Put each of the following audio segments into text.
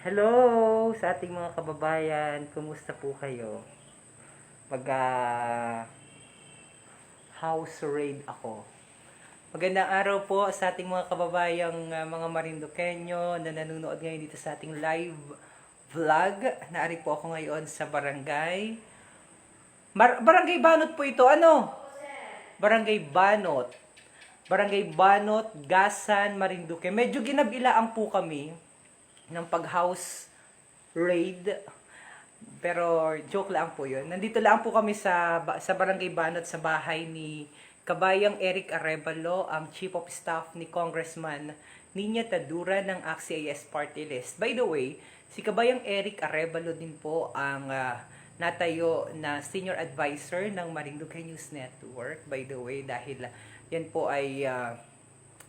Hello sa ating mga kababayan. Kumusta po kayo? Mag ah, house raid ako. Magandang araw po sa ating mga kababayang ah, mga Marinduqueño na nanonood ngayon dito sa ating live vlog. Naari po ako ngayon sa barangay. Mar- barangay Banot po ito. Ano? Barangay Banot. Barangay Banot, Gasan, Marinduque. Medyo ginabilaan po kami ng pag-house raid. Pero joke lang po yun. Nandito lang po kami sa, sa Barangay Banot sa bahay ni Kabayang Eric Arevalo, ang Chief of Staff ni Congressman Ninya Tadura ng AXIS Party List. By the way, si Kabayang Eric Arevalo din po ang ah, natayo na senior advisor ng Marinduque News Network. By the way, dahil ah, yan po ay ah,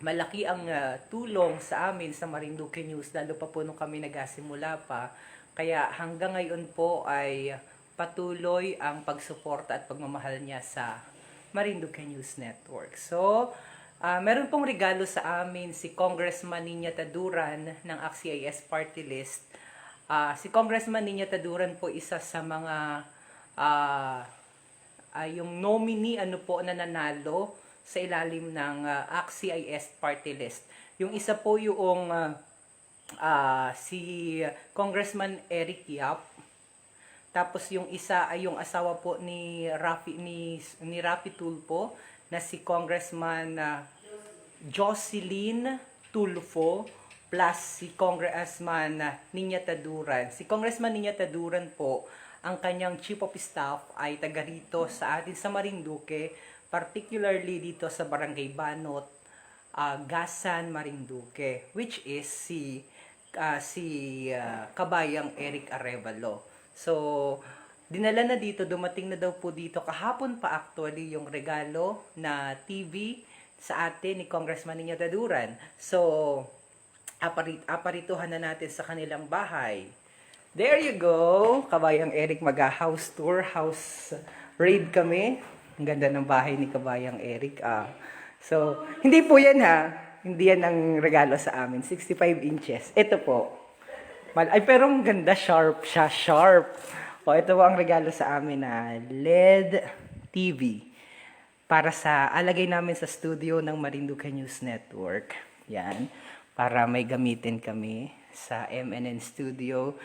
malaki ang ah, tulong sa amin sa Marinduque News, lalo pa po nung kami nagasimula pa. Kaya hanggang ngayon po ay patuloy ang pagsuporta at pagmamahal niya sa Marinduque News Network. So, ah, meron pong regalo sa amin si Congressman Ninya Taduran ng AXIS Party List. Ah, si Congressman Ninya Taduran po isa sa mga ah, ah, yung nominee ano po na nanalo sa ilalim ng uh, AXIS party list. Yung isa po yung ah, ah, si Congressman Eric Yap. Tapos yung isa ay yung asawa po ni Rafi ni ni Rafi Tulfo na si Congressman ah, Jocelyn Tulfo plus si Congressman ah, Ninya Taduran. Si Congressman Ninya Taduran po, ang kanyang chief of staff ay taga rito sa atin sa Marinduque, particularly dito sa Barangay Banot, ah, Gasan, Marinduque, which is si ah, si ah, Kabayang Eric Arevalo. So, dinala na dito, dumating na daw po dito kahapon pa actually yung regalo na TV sa atin ni Congressman Ninya Taduran. So, aparit aparituhan na natin sa kanilang bahay. There you go. Kabayang Eric mag-house tour, house raid kami. Ang ganda ng bahay ni Kabayang Eric. Ah. So, hindi po yan ha. Hindi yan ang regalo sa amin. 65 inches. Ito po. Ay, pero ang ganda. Sharp siya. Sharp. O, ito po ang regalo sa amin na LED TV. Para sa, alagay namin sa studio ng Marinduque News Network. Yan. Para may gamitin kami sa MNN Studio.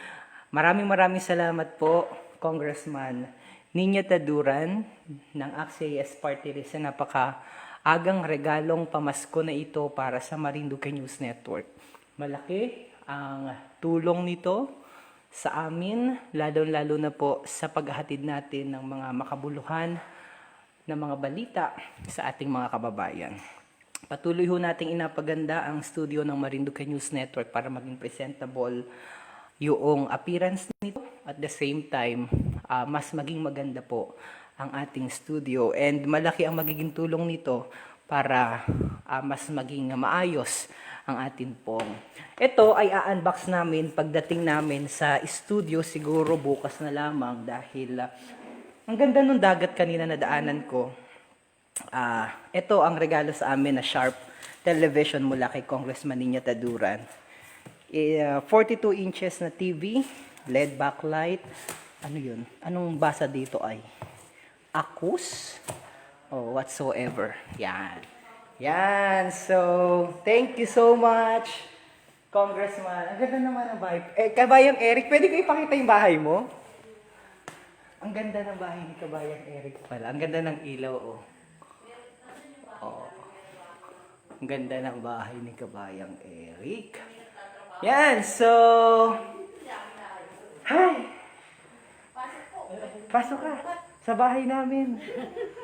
Maraming maraming salamat po, Congressman Ninya Taduran ng AXIS Party List na napaka agang regalong pamasko na ito para sa Marinduque News Network. Malaki ang tulong nito sa amin, lalo-lalo na po sa paghahatid natin ng mga makabuluhan na mga balita sa ating mga kababayan. Patuloy ho nating inapaganda ang studio ng Marinduque News Network para maging presentable yung appearance nito at the same time ah, mas maging maganda po ang ating studio and malaki ang magiging tulong nito para ah, mas maging maayos ang atin pong. Ito ay a-unbox namin pagdating namin sa studio siguro bukas na lamang dahil ah, ang ganda nung dagat kanina na daanan ko. Ah, ito ang regalo sa amin na Sharp television mula kay Congressman Ninya Taduran. Eh, ah, 42 inches na TV, LED backlight. Ano yun? Anong basa dito ay? Akus? O whatsoever. Yan. Yan. So, thank you so much, Congressman. Ang ganda naman ang bahay. Eh, Kabayang Eric, pwede ko ipakita yung bahay mo? Ang ganda ng bahay ni Kabayang Eric pala. Ang ganda ng ilaw, oh. Oh. Ang ganda ng bahay ni Kabayang Eric. Yan, so... Hi! Pasok ka. Sa bahay namin.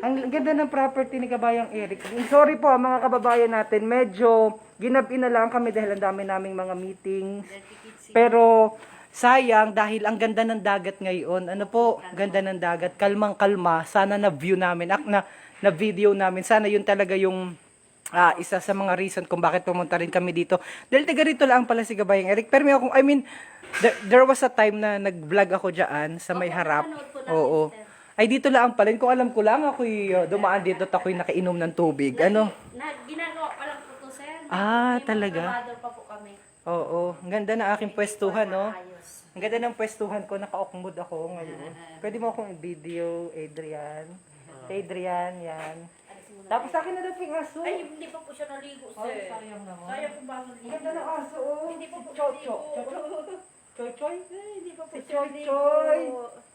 Ang ganda ng property ni Kabayang Eric. Sorry po mga kababayan natin. Medyo ginabi na lang kami dahil ang dami naming mga meetings. Pero sayang dahil ang ganda ng dagat ngayon. Ano po, ganda ng dagat. Kalmang kalma. Sana na view namin. ak- Na, na video namin. Sana yun talaga yung ah, isa sa mga reason kung bakit pumunta rin kami dito. Dahil taga rito lang pala si Kabayang Eric. Pero may akong, I mean, there, there was a time na nag-vlog ako dyan sa may harap. Oo. Ay, dito lang pala. Kung alam ko lang, ako'y uh, dumaan dito at ako'y nakainom ng tubig. Ano? Na, ginagawa pa lang po to, sir. Ah, May talaga? pa po kami. Oo, ang ganda ng aking pwestuhan, no? Ang ganda ng pwestuhan ko, naka-okmod ako ngayon. Pwede mo akong i-video, Adrian. Adrian, yan. Alisin mo na. Tapos sa akin na daw yung aso. Ay, hindi pa po siya naligo, Ay, sir. sayang naman. Sayang kung bago Ang ganda ng aso, oh. Hindi pa po siya Chocho. naligo. Chochoy? Ay, hindi pa po Si siya naligo. Chochoy. Hmm.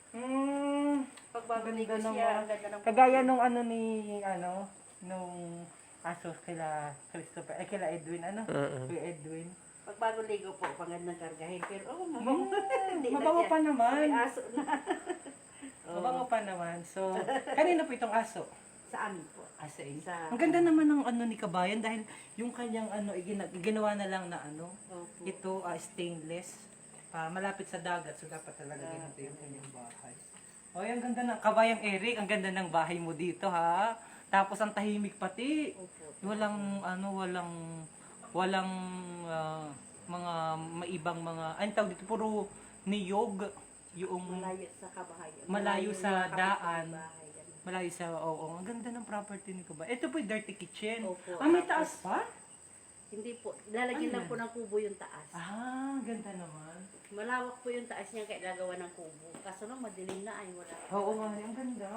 Pag bago Ganda ligo naman. siya, ang ganda ng Kagaya nung ano ni, ano, nung aso kila Christopher, ay kila Edwin, ano? Kuya Edwin. Pag bago ligo po, pangad ng kargahin. Pero, oh, mabango. Hindi na Hmm. Mabango siya. pa naman. May aso na. Mabango pa naman. So, kanino po itong aso? Sa amin po. Asa eh. Sa- Ang ganda naman ng ano ni Kabayan dahil yung kanyang ano, igina- ginawa na lang na ano, Opo. ito ah, stainless. Ah, malapit sa dagat, so dapat talaga ganito yung kanyang bahay. O, ang ganda ng Kabayang Eric, ang ganda ng bahay mo dito ha. Tapos ang tahimik pati. Walang ano, walang walang ah, mga maibang mga ano tawag dito puro niyog yung Malayo sa kabahayan. Malayo sa yung kapit daan. bahay, malayo sa oo, ang ganda ng property ni Kuba. Ito po yung dirty kitchen. Opo. Ah, may taas pa? Hindi po. Lalagyan Ano lang po ng kubo yung taas. Ah, ganda naman. Malawak po yung taas niya kaya gagawa ng kubo. Kaso lang madilim na ay wala. Oo nga, ang ganda.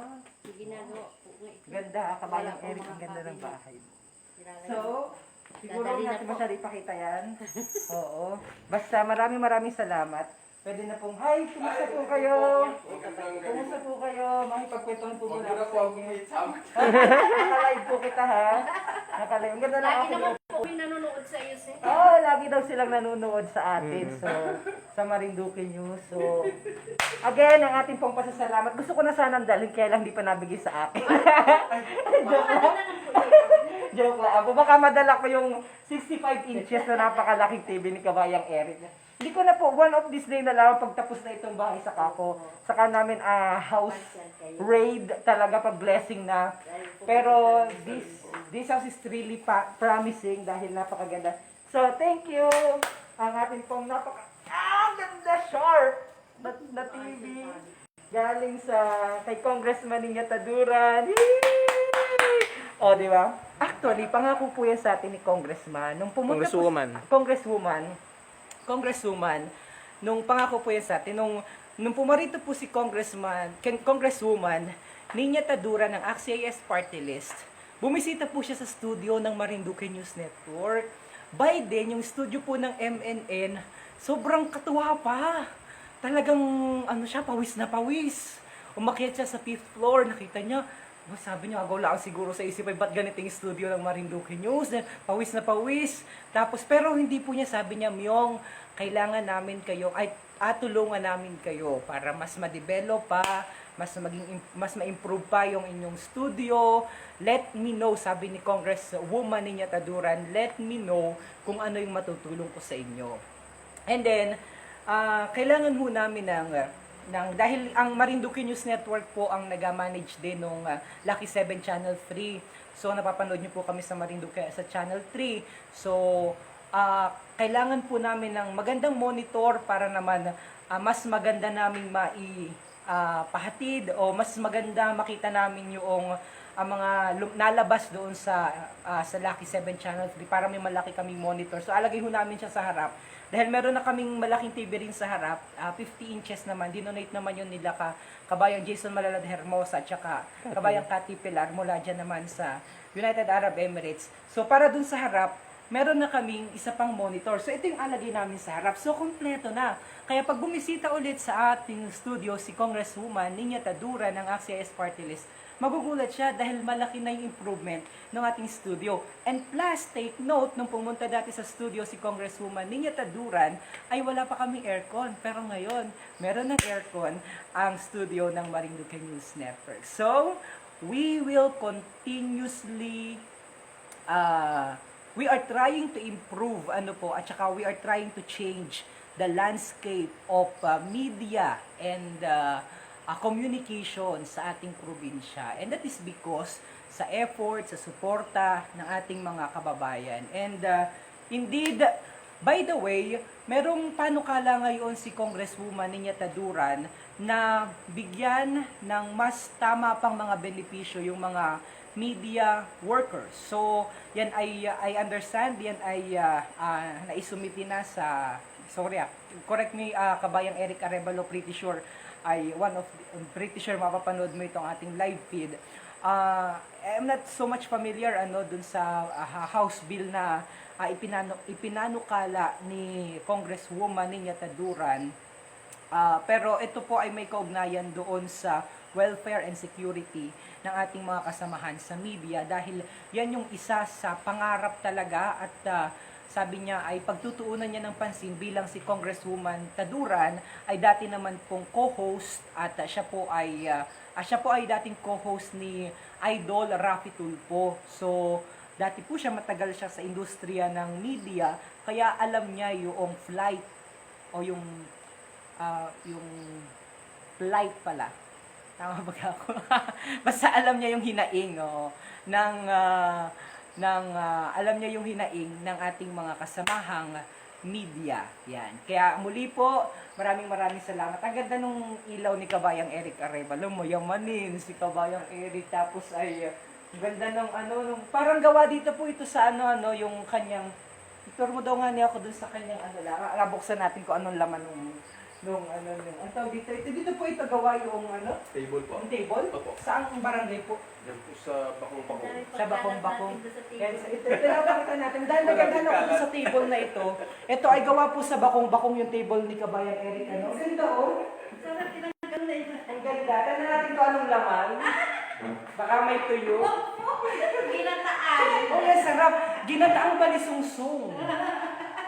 Yung ginagawa po nga ito. Ganda, kabayang Wala po Eric, mga ang ganda ng bahay. So, siguro Dadali na natin po. masyari ipakita yan. Oo. Basta maraming maraming salamat. Pwede na pong, hi, kumusta po kayo? Kumusta po kayo? Makipagkwentuhan po muna ako sa inyo. Nakalive po kita ha. Nakalive. Ang ganda na Lagi ako. naman po may nanonood sa iyo, sir. Oo, lagi daw silang nanonood sa atin. So, sa Marinduque News. So, again, ang ating pong pasasalamat. Gusto ko na sanang dalhin, kaya lang di pa nabigay sa akin. Joke lang. Joke lang. Ako, baka madala ko yung 65 inches na napakalaking TV ni Kabayang Eric. Hindi ko na po, one of this day na lang, pagtapos na itong bahay sa kako, saka namin ah, house raid talaga pag blessing na. Pero this this house is really pa- promising dahil napakaganda. So, thank you. Ang ating pong napaka... Ah, ganda! Sharp! Na, na TV. Galing sa kay Congressman Ninya Taduran. O, di ba? Actually, pangako po yan sa atin ni Congressman. Nung pumunta Congresswoman. Po, Congresswoman. Congresswoman. Nung pangako po yan sa atin, nung, nung pumarito po si Congressman, Congresswoman, Ninya Tadura ng AXIS Party List, bumisita po siya sa studio ng Marinduque News Network. By then, yung studio po ng MNN, sobrang katuwa pa. Talagang, ano siya, pawis na pawis. Umakyat siya sa fifth floor, nakita niya, Oh, sabi niya, agaw lang siguro sa isip ay ba't ganito yung studio ng Marinduque News? Pawis na pawis. Tapos, pero hindi po niya sabi niya, Myong, kailangan namin kayo, ay atulungan namin kayo para mas ma-develop pa, mas maging mas ma-improve pa yung inyong studio. Let me know, sabi ni Congresswoman niya Taduran, let me know kung ano yung matutulong ko sa inyo. And then, ah, kailangan ho namin ng, ng, dahil ang Marinduque News Network po ang nag-manage din ng Lucky 7 Channel 3. So, napapanood niyo po kami sa Marinduque sa Channel 3. So, ah, kailangan po namin ng magandang monitor para naman ah, mas maganda naming mai ah, pahatid o mas maganda makita namin yung ang mga lum- nalabas doon sa ah, sa Lucky 7 Channel 3 para may malaki kaming monitor. So alagay ho namin siya sa harap. Dahil meron na kaming malaking TV rin sa harap, ah, 50 inches naman, dinonate naman yun nila ka kabayang Jason Malalad Hermosa at saka kabayang Cathy Pilar mula dyan naman sa United Arab Emirates. So para dun sa harap, meron na kaming isa pang monitor. So ito yung alagay namin sa harap. So kompleto na. Kaya pag bumisita ulit sa ating studio si Congresswoman Ninya Tadura ng AXIS Party List, magugulat siya dahil malaki na yung improvement ng ating studio. And plus, take note, nung pumunta dati sa studio si Congresswoman Ninya Taduran, ay wala pa kaming aircon. Pero ngayon, meron ng aircon ang studio ng Marinduque News Network. So, we will continuously uh, we are trying to improve ano po at saka we are trying to change the landscape of uh, media and uh, uh, communication sa ating probinsya. And that is because sa effort sa suporta ng ating mga kababayan. And uh, indeed by the way merong panukala ngayon si Congresswoman Ninya Taduran na bigyan ng mas tama pang mga benepisyo yung mga media workers. So, yan ay, uh, I understand, yan ay uh, uh, naisumiti na sa, sorry ah, correct me, uh, kabayang Eric Arevalo, pretty sure, ay one of, I'm pretty sure mapapanood mo itong ating live feed. Uh, I'm not so much familiar ano dun sa uh, House Bill na uh, ipinano, ipinanukala ni Congresswoman Ninya Taduran Ah, pero ito po ay may kaugnayan doon sa welfare and security ng ating mga kasamahan sa media dahil yan yung isa sa pangarap talaga at ah, sabi niya ay pagtutuunan niya ng pansin bilang si Congresswoman Taduran ay dati naman pong co-host at ah, siya po ay ah, ah, siya po ay dating co-host ni Idol Rafi Tulfo. So dati po siya matagal siya sa industriya ng media kaya alam niya yung flight o yung ah, yung flight pala. Tama ba ako? Basta alam niya yung hinaing no, ng ah, ng ah, alam niya yung hinaing ng ating mga kasamahang media. Yan. Kaya muli po, maraming maraming salamat. Ang ganda nung ilaw ni Kabayang Eric Arevalo mo, yamanin si Kabayang Eric tapos ay ganda ng ano, nung, parang gawa dito po ito sa ano ano yung kanyang Itur mo daw nga niya ako dun sa kanyang ano lang. Nabuksan natin kung anong laman nung nung ano nung ang tawag dito. Ito dito po ito gawa yung ano, Table po. yung table. Opo. Saan ang barangay po? Yan po sa bakong-bakong. Sa bakong-bakong. Yan, sa ito, ito napakita natin. Dahil maganda na ako sa table na ito. Ito ay gawa po sa bakong-bakong yung table ni Kabayan Eric. Ano? Ang ganda oh. Ang ganda. Tanong natin kung anong laman. Baka may tuyo. Ginataan. Oh, ang sarap. Ginataang balisungsong.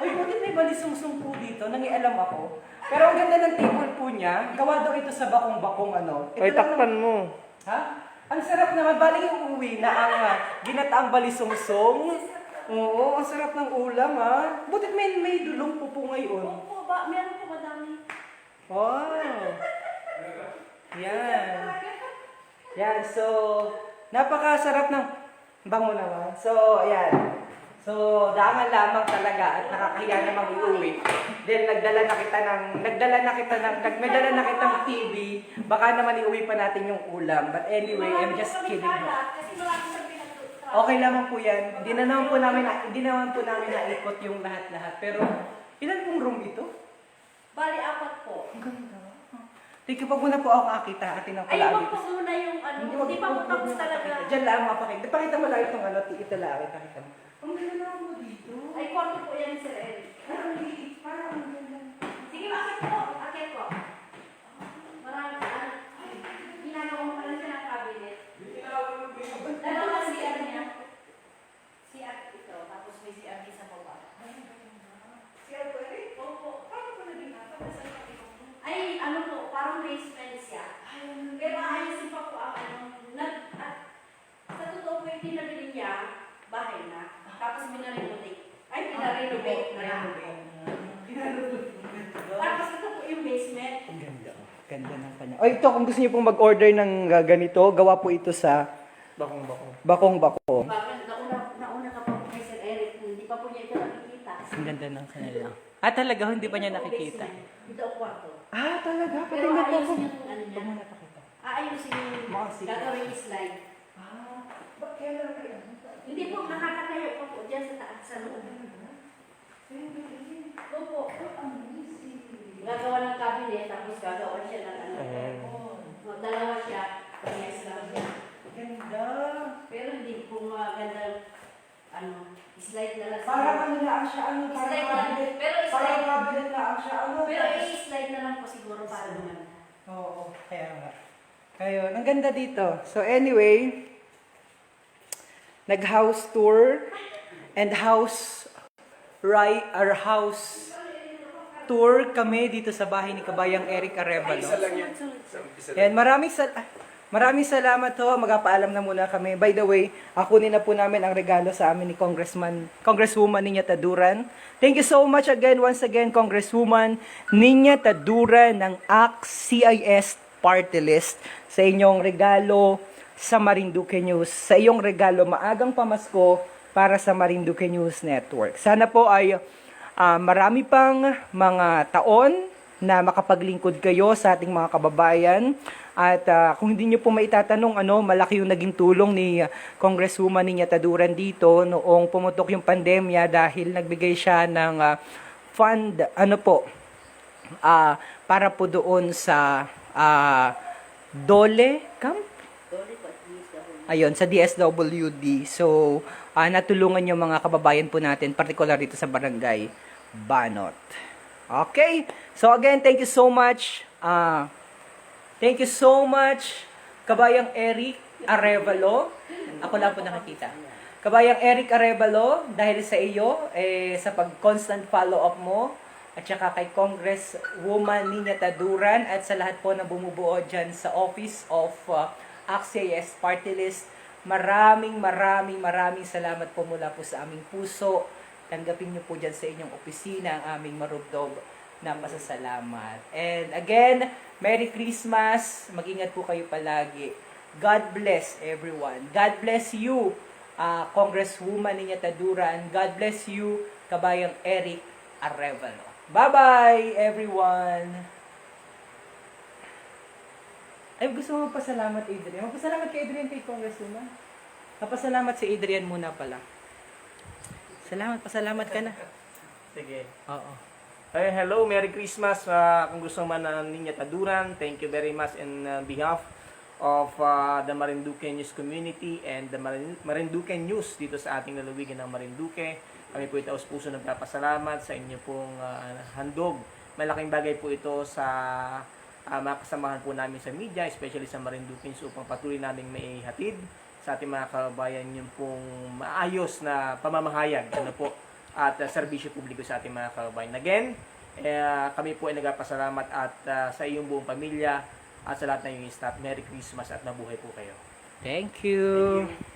Uy, bakit may balisungsong po dito? Nangialam ako. Pero ang ganda ng table po niya. Gawa daw ito sa bakong-bakong ano. Ito Ay, lang takpan mo. Ha? Ang sarap naman. Bali yung uwi na ang ah, ginataang balisungsong. Oo, ang sarap ng ulam ha. Butit may, may dulong po po ngayon. Opo, ba, meron po madami. Wow. Yan. Yan, so, napakasarap ng bango naman. So, ayan. So, daman lamang talaga at nakakahiya namang iuwi. Then, nagdala na kita ng, nagdala na kita ng, nagdala na kita ng TV. Baka naman iuwi pa natin yung ulam. But anyway, I'm just kidding. Okay lamang po yan. Hindi na naman po namin, na, hindi naman po namin naikot yung lahat-lahat. Pero, ilan pong room ito? Bali, apat po. Ang ganda. You, pag muna po ako kakita. Atin ang Ay, wag po muna yung ano, hindi pa po tapos talaga. Diyan lang mapakita. Pakita mo lang itong ano, ito lang. Pakita mo. Ang ganda naman mo yung basement. Ang ganda. oh. Ganda ng kanya. O ito, kung gusto niyo pong mag-order ng uh, ganito, gawa po ito sa Bakong-bakong. Bakong Bako. Bakit nauna, nauna ka pa po kay Sir Eric, hindi pa po niya ito nakikita. Ang ganda ng kanila. Ah, talaga, hindi pa niya Ito po nakikita. basement. Ito ang kwarto. Ah, talaga? Pero Patingnan po ako. ayusin yung ano niya. Aayusin yung Mga secret. gagawin yung slide. Ah, ba't kaya lang kayo? Hindi po, nakakatayo pa po dyan sa taas sa loob. Opo. Gagawa ng cabinet, tapos gagawa siya ng ano. Oh, Dalawa siya, parehas lang siya. Ganda. Pero hindi po maganda, ano, slide na lang. siya. Parang ano lang siya, ano, parang Slide na lang. Pero slide, cabinet lang siya, ano. pero i-slide na lang po siguro para naman. Oo, kaya nga. Kayo, ang ganda dito. So anyway, nag-house tour and house right or house tour kami dito sa bahay ni Kabayang Eric Arevalo. Isa lang yan. Maraming sal ah, maraming salamat ho. Magpaalam na muna kami. By the way, akunin na po namin ang regalo sa amin ni Congressman, Congresswoman Ninya Taduran. Thank you so much again, once again, Congresswoman Ninya Taduran ng ACT-CIS Party List sa inyong regalo sa Marinduque News. Sa iyong regalo, maagang pamasko para sa Marinduque News Network. Sana po ay ah, marami pang mga taon na makapaglingkod kayo sa ating mga kababayan. At ah, kung hindi nyo po maitatanong, ano, malaki yung naging tulong ni Congresswoman Ninya Taduran dito noong pumutok yung pandemya dahil nagbigay siya ng ah, fund, ano po, ah, para po doon sa ah, Dole Camp? Ayun, sa DSWD. So, ah, natulungan yung mga kababayan po natin, particular dito sa barangay Banot. Okay? So again, thank you so much. Ah, thank you so much, Kabayang Eric Arevalo. Ako lang po nakakita. Kabayang Eric Arevalo, dahil sa iyo, eh, sa pag-constant follow-up mo, at saka kay Congresswoman Nina Taduran, at sa lahat po na bumubuo dyan sa Office of uh, AXIS Party List, maraming maraming maraming salamat po mula po sa aming puso. Tanggapin niyo po dyan sa inyong opisina ang aming marubdob na masasalamat. And again, Merry Christmas. Mag-ingat po kayo palagi. God bless everyone. God bless you, uh, Congresswoman Ninya Taduran. God bless you, Kabayang Eric Arevalo. Bye-bye, everyone! Ay, gusto mo magpasalamat, Adrian. Magpasalamat kay Adrian kay Congresswoman. Kapasalamat si Adrian muna pala. Salamat, pasalamat ka na. Sige. Oo. Hey, hello, Merry Christmas. Uh, kung gusto man na Ninya Taduran, thank you very much in uh, behalf of uh, the Marinduque News community and the Marin- Marinduque News dito sa ating lalawigan ng Marinduque. Kami po ito puso nagpapasalamat sa inyo pong uh, handog. Malaking bagay po ito sa uh, mga kasamahan po namin sa media, especially sa Marinduque News upang patuloy namin may hatid sa ating mga kababayan yung pong maayos na pamamahayag ano po at uh, serbisyo publiko sa ating mga kababayan. Again, eh, kami po ay nagpapasalamat at uh, sa iyong buong pamilya at sa lahat ng iyong staff. Merry Christmas at mabuhay po kayo. Thank you. Thank you.